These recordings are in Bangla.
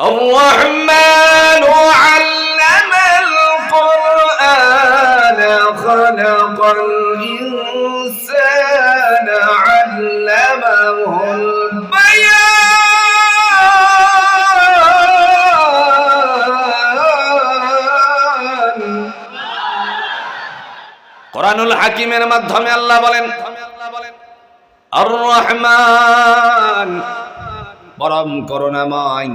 الرحمن علم القرآن خلق الإنسان علمه البيان কোরআনুল হাকিমের মাধ্যমে আল্লাহ বলেন আর রহমান পরম করুণাময়।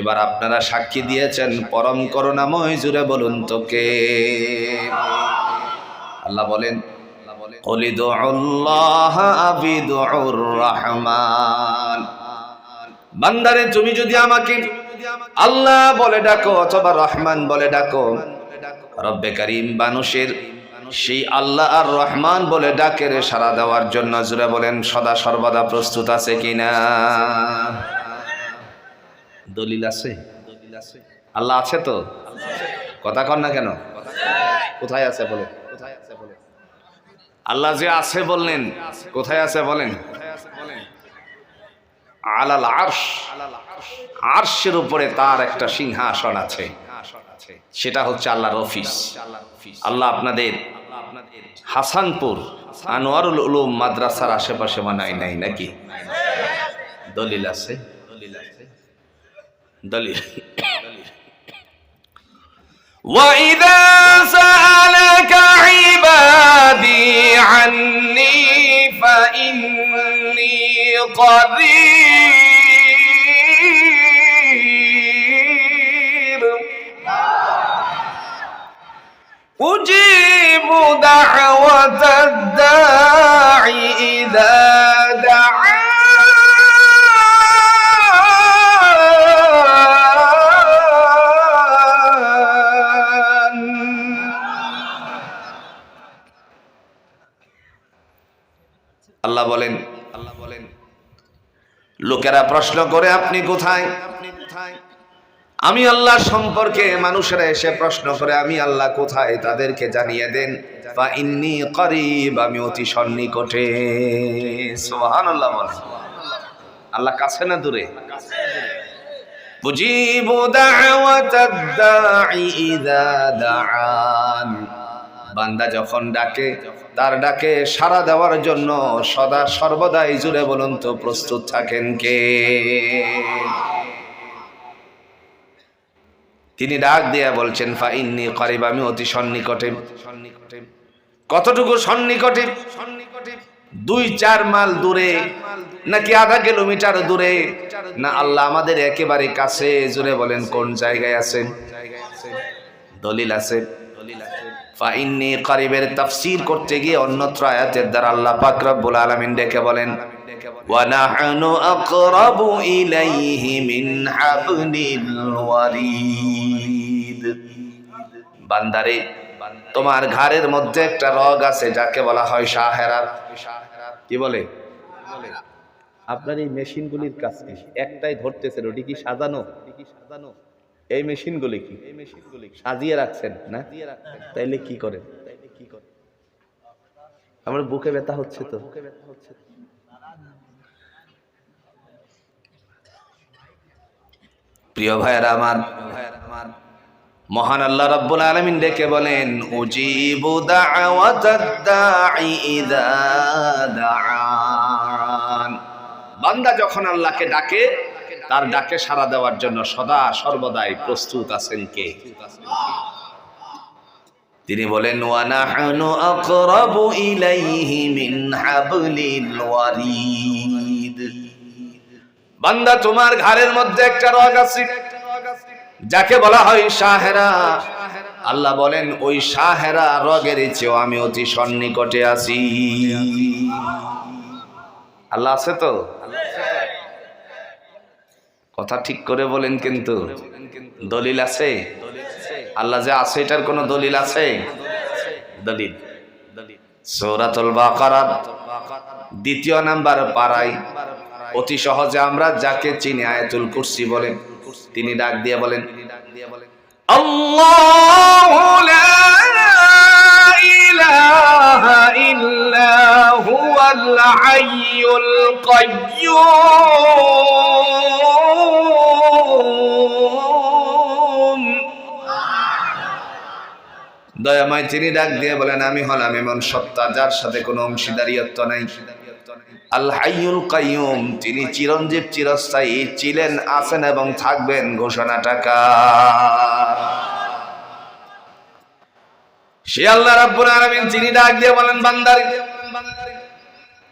এবার আপনারা সাক্ষী দিয়েছেন, পরম করুণাময় জুড়ে বলুন তোকে। আল্লাহ বলেন বান্দারে, তুমি যদি আমাকে আল্লাহ বলে ডাকো অথবা রহমান বলে ডাকো, রব্বে করিম মানুষের সেই আল্লাহ আর রহমান বলে ডাকের সাড়া দেওয়ার জন্য। জুড়ে বলেন, সদা সর্বদা প্রস্তুত আছে কিনা দলিল আছে? আল্লাহ আছে তো? কথা কর না কেন? কোথায় আছে বলে আল্লাহ যে আছে বললেন, কোথায় আছে বলেন? আলাল আরশ। আর্শের উপরে তার একটা সিংহাসন আছে। সেটা হচ্ছে আল্লাহর অফিস। আল্লাহ আপনাদের হাসানপুর আনোয়ারুল উলুম মাদ্রাসার আশেপাশে বানাই নাই নাকি দলিল আছে দলিল وإذا سألك লোকেরা প্রশ্ন করে, আপনি কোথায়? আমি আল্লাহ সম্পর্কে মানুষেরা এসে প্রশ্ন করে, আমি আল্লাহ কোথায়? তাদেরকে জানিয়ে দেন বা ইন্নি করিব, আমি অতি সন্নিকটে। সুবহানাল্লাহ বলেন। আল্লাহ কাছে না দূরে? বুঝিব ইযা দাআন। বান্দা যখন ডাকে, তার ডাকে সাড়া দেওয়ার জন্য সদা সর্বদাই জুড়ে বলুন তো, প্রস্তুত থাকেন কে? তিনি ডাক দিয়া বলছেন, ফা ইন্নি করিব, আমি অতি সন্নিকটে। কতটুকু সন্নিকটে? দুই চার মাইল দূরে, নাকি আধা কিলোমিটার দূরে? না, আল্লাহ আমাদের একেবারে কাছে জুড়ে বলেন, কোন জায়গায় আছেন? দলিল আছে। ফাইন্নি করিবের তাফসীর করতে গিয়ে অন্যত্র আয়াতের দ্বারা আল্লাহ পাক রব্বুল আলামিন ডেকে বলেন ونحن أقرب إليه من حبل الوريد বান্দারে তোমার ঘাড়ের মধ্যে একটা রগ আছে যাকে বলা হয় শাহেরাত কি বলে আপনার এই মেশিনগুলির কাজ কি একটাই ধরতেছেন ওটি কি সাজানো কি সাজানো এই মেশিনগুলি কি? সাজিয়ে রাখছেন, না? তাইলে কি করেন? আমার বুকে ব্যথা হচ্ছে তো। প্রিয় ভাইয়েরা আমার, মহান আল্লাহ রাব্বুল আলামিন ডেকে বলেন বান্দা যখন আল্লাহকে ডাকে তার ডাকে সাড়া দেওয়ার জন্য সদা সর্বদাই প্রস্তুত আছেন কে? তিনি বলেন ইলাইহি বান্দা, তোমার ঘাড়ের মধ্যে একটা রগ আছে, যাকে বলা হয় শাহেরা। আল্লাহ বলেন, ওই শাহেরা রগের চেয়েও আমি অতি সন্নিকটে আছি। আল্লাহ আছে তো? কথা ঠিক করে বলেন কিন্তু। দলিল আছে? আল্লাহ যে আছে, এটার কোনো দলিল আছে? দলিল। সৌরাতুল বাকারাত দ্বিতীয় নাম্বার পাড়াই অতি সহজে আমরা যাকে চিনি, আয়াতুল কুরসি বলেন, তিনি ডাক দিয়ে বলেন, আল্লাহু তিনি ডাক দিয়ে বলেন, আমি হলাম এমন সত্তা যার সাথে কোনো অংশীদারিত্ব নাই। আল তিনি চিরঞ্জীব চিরস্থায়ী ছিলেন, আছেন এবং থাকবেন ঘোষণা টাকা সে আল্লাহ রাব্বুল আলামিন ডাক দিয়ে বলেন, বান্দারে,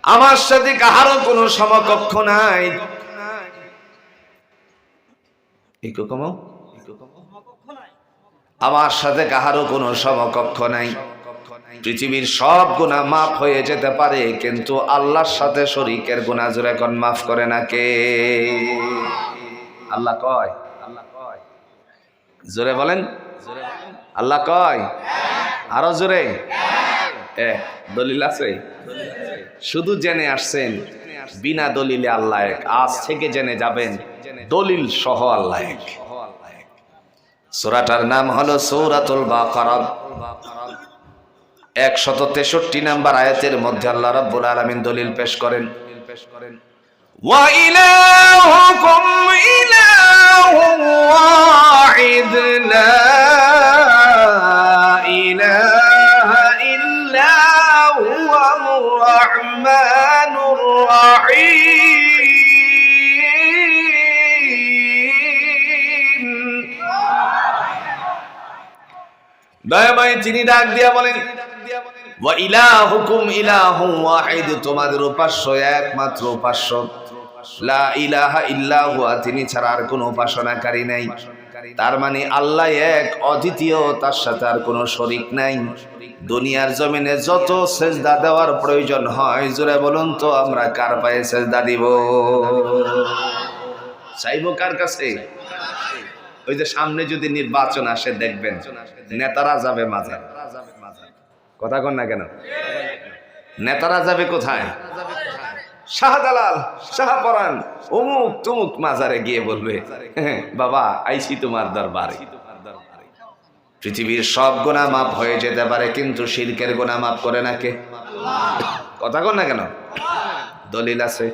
আমার সাথে কাহারও কোনো সমকক্ষ নাই। কমাও আমার সাথে কাহারও কোনো সমকক্ষ নাই। পৃথিবীর সব গুণা মাফ হয়ে যেতে পারে, কিন্তু আল্লাহর সাথে শরীকের গুণা জোরে এখন মাফ করে না কে? আল্লাহ কয়? আল্লাহ কয় জোরে বলেন। আল্লাহ কয়? আরও জোরে? দলিল আছে? শুধু জেনে আসছেন, বিনা দলিলে আল্লাহ এক। আজ থেকে জেনে যাবেন, দলিল সহ আল্লাহ এক। সূরাটার নাম হলো সূরাতুল বাকারা। একশত তেষট্টি নাম্বার আয়াতের মধ্যে আল্লাহ রাব্বুল আলামিন দলিল পেশ করেন। ইলাহা ইল্লা হুয়ার রাহমানুর রাহিম। দয়াময় তিনি ডাক দিয়া বলেন ইলাহুকুম ইলাহু ওয়াহিদ, তোমাদের উপাস্য একমাত্র উপাস্য। লা ইলাহা ইল্লা হুয়া তিনি ছাড়া আর কোনো উপাসনাকারী নাই। তার মানে আল্লাহ এক, অদ্বিতীয়, তার সাথে আর কোনো শরিক নাই। দুনিয়ার জমিনে যত সেজদা দেওয়ার প্রয়োজন হয়, জোরে বলুন তো, আমরা কার পায়ে সেজদা দিব? চাইব কার কাছে? ওই যে সামনে যদি নির্বাচন আসে দেখবেন নেতারা যাবে মাজার কথা কন না কেন? নেতারা যাবে কোথায়? শাহজালাল শাহপরান অমুক তুমুক মাজারে গিয়ে বলবে "হ্যাঁ, বাবা আইছি তোমার দরবারে। পৃথিবীর সব গোনা মাপ হয়ে যেতে পারে কিন্তু শিল্পের গোনা মাপ করে না কে? কথা কন না কেন? দলিল আছে।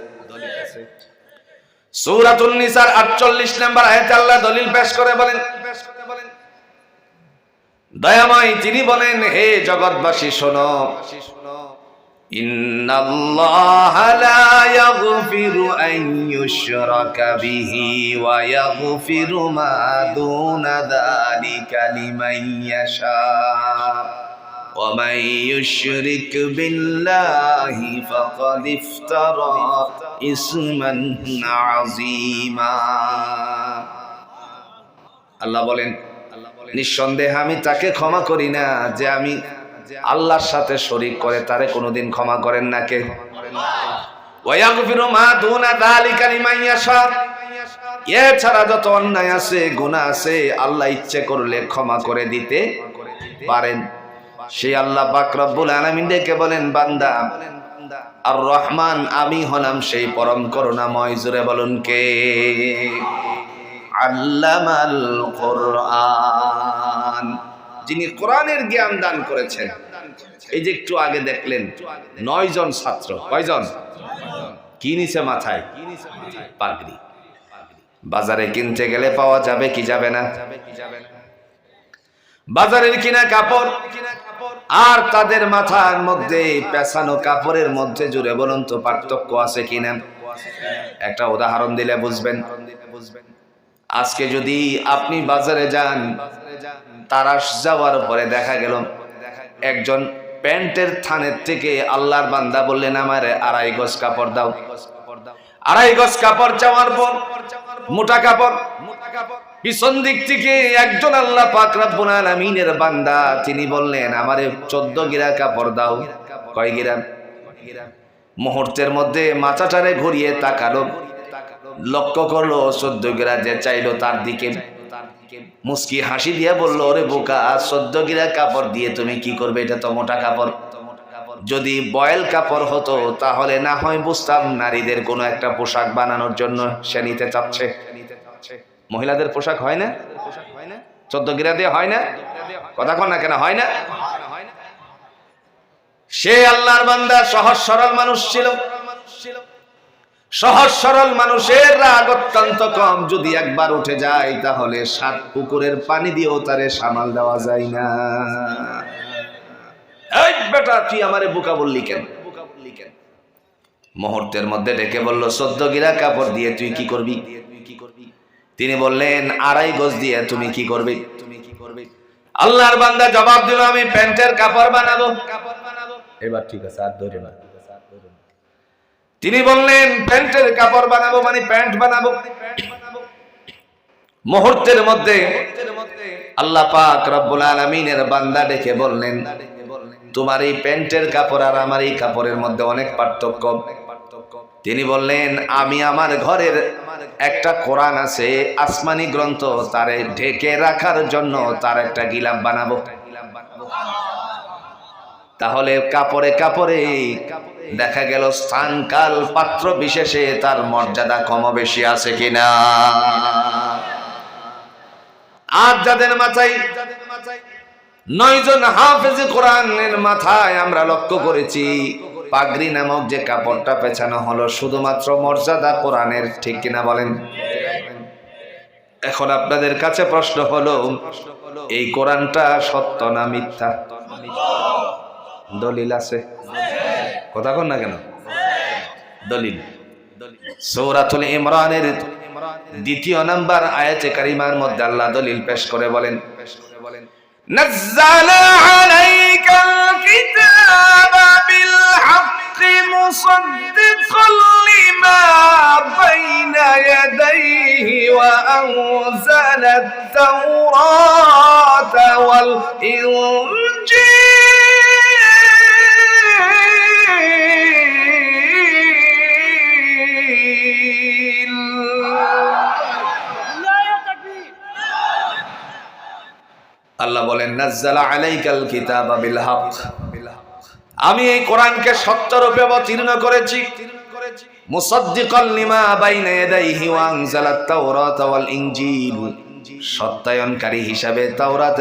সূরাতুন নিসার 48 নম্বর আয়াতে আল্লাহ দলিল পেশ করে বলেন, দয়াময় তিনি বলেন, হে জগৎবাসী, শোনো। ইন্নাল্লাহা লা ইয়াগফিরু আন ইউশরাকা বিহি ওয়া ইয়াগফিরু মা দুনা যালিকা লিমান ইয়াশা। ومن يشرك بالله فقد افترى اسما عظيما আল্লাহ বলেন নিঃসন্দেহে আমি তাকে ক্ষমা করি না যে আমি আল্লাহর সাথে শরিক করে তারে কোনোদিন ক্ষমা করেন না কে ওয়াগফিরু মা দুনা যালিকা লিমান ইয়াশা এছাড়া যত অন্যায় আছে গুনাহ আছে আল্লাহ ইচ্ছে করলে ক্ষমা করে দিতে পারেন সেই আল্লাহ পাক রব্বুল আলামিন ডেকে বলেন, বান্দা আর রহমান আমি হলাম সেই পরম করুণাময় জুড়ে বলুন কে? আল্লামাল কোরআন। যিনি কোরআনের জ্ঞান দান করেছেন। এই যে একটু আগে দেখলেন, নয় জন ছাত্র কয়জন কি নিছে মাথায়? পাগড়ি। বাজারে কিনতে গেলে পাওয়া যাবে কি যাবে না? বাজারের কিনা কাপড় আর তাদের মাথার মধ্যে পেছানো কাপড়ের মধ্যে জুড়ে বলুন তো পার্থক্য আছে কিনা একটা উদাহরণ দিলে বুঝবেন। আজকে যদি আপনি বাজারে যান তারাস যাওয়ার পরে দেখা গেল, একজন প্যান্টের থানের থেকে আল্লাহর বান্দা বললেন, আমারে আড়াই গজ কাপড় দাও। আড়াই গজ কাপড় চাওয়ার পর মোটা কাপড় মোটা কাপড় পিছন দিক থেকে একজন আল্লাহ পাক রব্বুল আলামিনের বান্দা, তিনি বললেন, আমারে 14 গিরা কাপড় দাও। কয় গিরা? মুহূর্তের মধ্যে মাথাটারে ঘুরিয়ে তাকালো। লক্ষ্য করল 14 গিরা যে চাইলো তার দিকে। মুস্কি হাসি দিয়ে বলল, ওরে বোকা 14 গিরা কাপড় দিয়ে তুমি কি করবে? এটা তো মোটা কাপড়। যদি বয়েল কাপড় হতো, তাহলে না হয় বুঝতাম নারীদের কোনো একটা পোশাক বানানোর জন্য সে নিতে চাচ্ছে। মহিলাদের পোশাক হয় না? চোদ্দ গিরা দিয়ে হয় না? কথা কন না কেন, হয় না? সে আল্লাহর বান্দা সহজ সরল মানুষ ছিল। সহজ সরল মানুষের রাগ অত্যন্ত কম। যদি একবার উঠে যায়, তাহলে সাত পুকুরের পানি দিয়েও তারে সামাল দেওয়া যায় না। এই বেটা, তুই আমারে বোকা বললি কেন? মুহূর্তের মধ্যে ডেকে বলল সদ্য গিরা কাপড় দিয়ে তুই কি করবি? তিনি বললেন, আড়াই গজ দিয়ে তুমি কি করবে? তুমি কি করবে আল্লাহর বান্দা জবাব দিল, আমি প্যান্টের কাপড় বানাবো। এবার ঠিক আছে, আর ধরে না। তিনি বললেন, প্যান্টের কাপড় বানাবো মানে প্যান্ট বানাবো? মুহূর্তের মধ্যে আল্লাহ পাক রব্বুল আলামিনের বান্দা ডেকে বললেন, তোমার এই প্যান্টের কাপড় আর আমার এই কাপড়ের মধ্যে অনেক পার্থক্য। তিনি বললেন, আমি আমার ঘরের একটা কোরআন আছে, আসমানি গ্রন্থ, তারে ঢেকে রাখার জন্য তার একটা গিলাপ বানাবো। তাহলে কাপড়ে কাপড়ে দেখা গেল স্থান কাল পাত্র বিশেষে তার মর্যাদা কম বেশি আছে কিনা। আর যাদের মাথায় নয়জন হাফেজ কোরআনের মাথায় আমরা লক্ষ্য করেছি পাগড়ি নামক যে কাপড়টা পেছানো হলো শুধুমাত্র মর্যাদা কোরআনের ঠিক কিনা বলেন এখন আপনাদের কাছে প্রশ্ন হলো এই কোরআনটা সত্য না মিথ্যা দলিল আছে কথা কন না কেন দলিল সৌরাতুল ইমরানের দ্বিতীয় নাম্বার আয়াতে কারিমার মধ্যে আল্লাহ দলিল পেশ করে বলেন نزل عليك الكتاب بالحق مصدقا لما بين يديه وأنزل التوراة والإنجيل আল্লাহ বলেন নাজ্জালা আলাইকাল কিতাবা বিল হক আমি এই কোরআনকে সত্যরূপে অবতীর্ণ করেছি। মুসাদ্দিকাল লিমা বাইনা ইয়াদাইহি ওয়া আনজালাত হিসাবে তাওরাত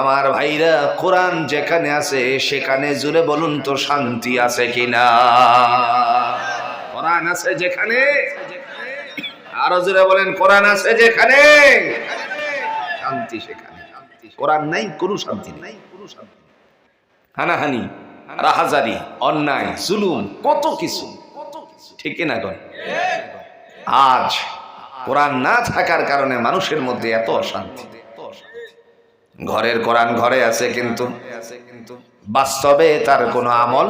আমার ভাইরা, কোরআন যেখানে আছে, সেখানে জুড়ে বলুন তো শান্তি আছে কিনা? কোরআন আছে যেখানে? আরও জুড়ে বলেন, কোরআন আছে যেখানে? শান্তি সেখানে কোরআন নাই, কোনো শান্তি নাই। কোনো শান্তি। হানাহানি রাহাজারি অন্যায়, জুলুম, কত কিছু। ঠিক না গণ আজ কোরআন না থাকার কারণে মানুষের মধ্যে এত অশান্তি। ঘরের কোরআন ঘরে আছে কিন্তু বাস্তবে তার কোনো আমল